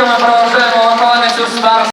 оплесками, оплесками проважаємо вихованицю старшого.